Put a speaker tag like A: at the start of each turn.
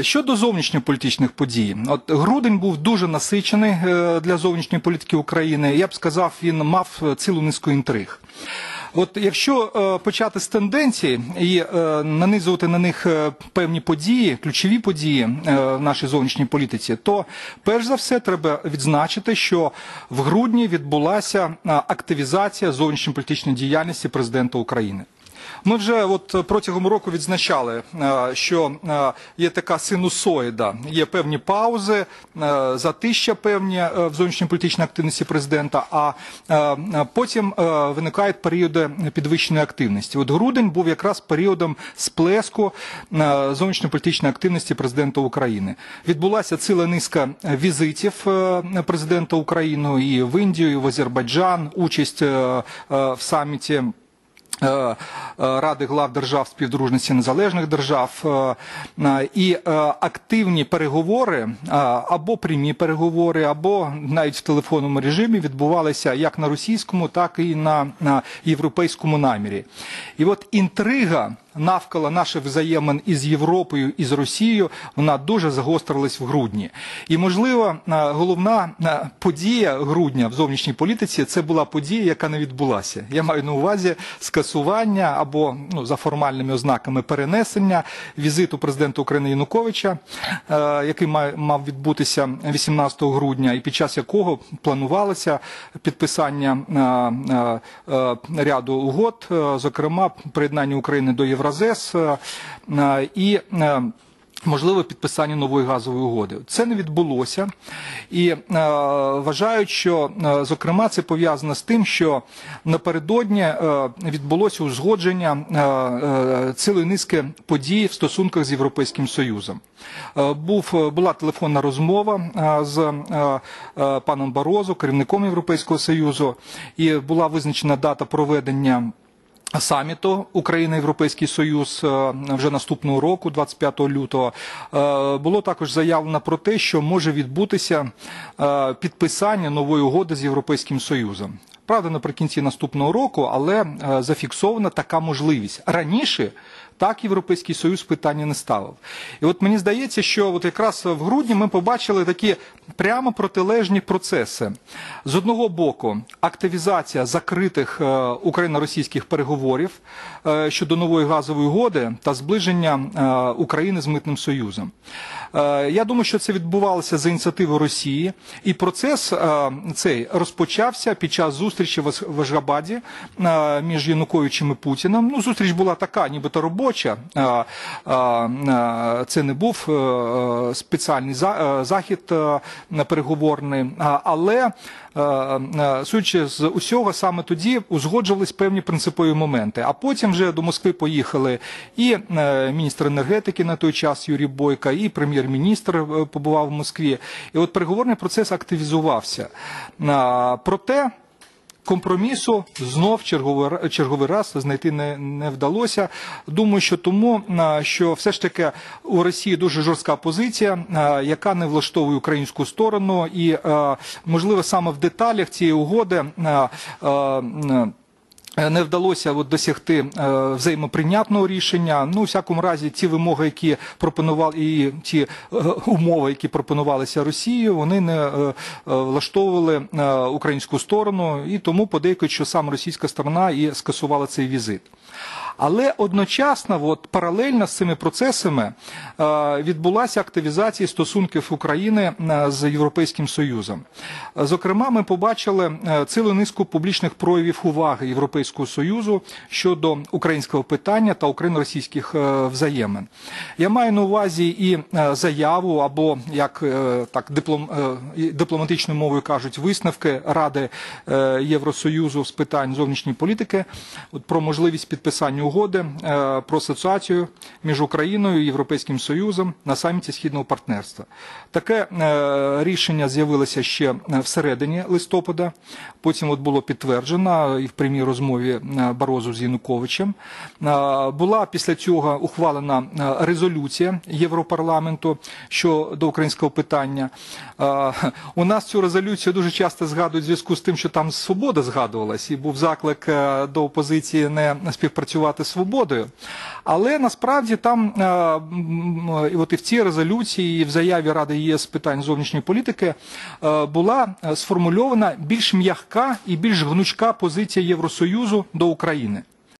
A: Щодо зовнішньополітичних подій, от грудень був дуже насичений е, для зовнішньої політики України. Я б сказав, він мав цілу низку інтриг. От якщо е, почати з тенденцій і е, нанизувати на них певні події, ключові події в нашій зовнішній політиці, то перш за все треба відзначити, що в грудні відбулася активізація зовнішньополітичної діяльності президента України. Ми вже от протягом року відзначали, е, що е, є така синусоїда, є певні паузи, е, затища певні в зовнішньополітичній активності президента, а потім виникають періоди підвищеної активності. От грудень був якраз періодом сплеску зовнішньополітичної активності президента України. Відбулася ціла низка візитів президента України і в Індію, і в Азербайджан, участь в саміті. Е, е, Ради глав держав співдружності незалежних держав е, і активні переговори або прямі переговори, або навіть в телефонному режимі відбувалися як на російському, так і на європейському намірі. І от інтрига навколо наших взаємин із Європою і з Росією вона дуже загострилась в грудні. І можливо, е, головна е, подія грудня в зовнішній політиці це була подія, яка не відбулася. Я маю на увазі скасування або ну, за формальними ознаками перенесення візиту президента України Януковича, е, який мав- відбутися 18 грудня, і під час якого планувалося підписання ряду угод, зокрема приєднання України до Євразес е, е, і е, Можливо, підписання нової газової угоди. Це не відбулося, і е, вважають, що е, зокрема це пов'язано з тим, що напередодні е, відбулося узгодження е, е, цілої низки подій в стосунках з Європейським Союзом. Е, був була телефонна розмова з е, е, паном Барозу, керівником Європейського Союзу, і була визначена дата проведення. Саміту Україна Європейський Союз е, вже наступного року, 25 лютого, е, було також заявлено про те, що може відбутися е, підписання нової угоди з Європейським Союзом. Правда, наприкінці наступного року, але зафіксована така можливість раніше. Так Європейський Союз питання не ставив. І от мені здається, що от якраз в грудні ми побачили такі прямо протилежні процеси. З одного боку, активізація закритих е, україно-російських переговорів е, щодо нової газової угоди та зближення е, України з митним союзом. Я думаю, що це відбувалося за ініціативи Росії, і процес цей розпочався під час зустрічі в Ашгабаді між Януковичем і Путіним. Ну, зустріч була така, нібито робоча. Е, Це не був е, спеціальний е, захід е, переговорний, але судячи з усього, саме тоді узгоджувались певні принципові моменти. А потім вже до Москви поїхали і міністр енергетики на той час Юрій Бойко, і прем'єр-міністр побував в Москві. І от переговорний процес активізувався. Проте Компромісу знов черговий, черговий раз знайти не, не вдалося. Думаю, що тому, що все ж таки у Росії дуже жорстка позиція, яка не влаштовує українську сторону, і можливо саме в деталях цієї угоди. Е, Не вдалося от досягти е, взаємоприйнятного рішення. Ну, у всякому разі, ті вимоги, які пропонували, і ті е, умови, які пропонувалися Росією, вони не е, е, влаштовували е, українську сторону, і тому подейкують, що саме російська сторона і скасувала цей візит. Але одночасно, от, паралельно з цими процесами е, відбулася активізація стосунків України е, з Європейським Союзом. Зокрема, ми побачили цілу низку публічних проявів уваги Європейського Союзу щодо українського питання та україно-російських е, взаємин. Я маю на увазі і е, заяву або як е, так диплом, дипломатичною мовою кажуть висновки Ради Євросоюзу з питань зовнішньої політики про можливість підписання угоди про асоціацію між Україною і Європейським Союзом на саміті східного партнерства. Таке рішення з'явилося ще всередині листопада. Потім от було підтверджено і в прямій розмові е, Барозу з Януковичем. Е, Була після цього ухвалена е, резолюція Європарламенту щодо українського питання. У нас цю резолюцію дуже часто згадують в зв'язку з тим, що там свобода згадувалась, і був заклик до опозиції не співпрацювати називати свободою. Але насправді там і от і в цій резолюції, і в заяві Ради ЄС з питань зовнішньої політики була сформульована більш м'яка і більш гнучка позиція Євросоюзу до України.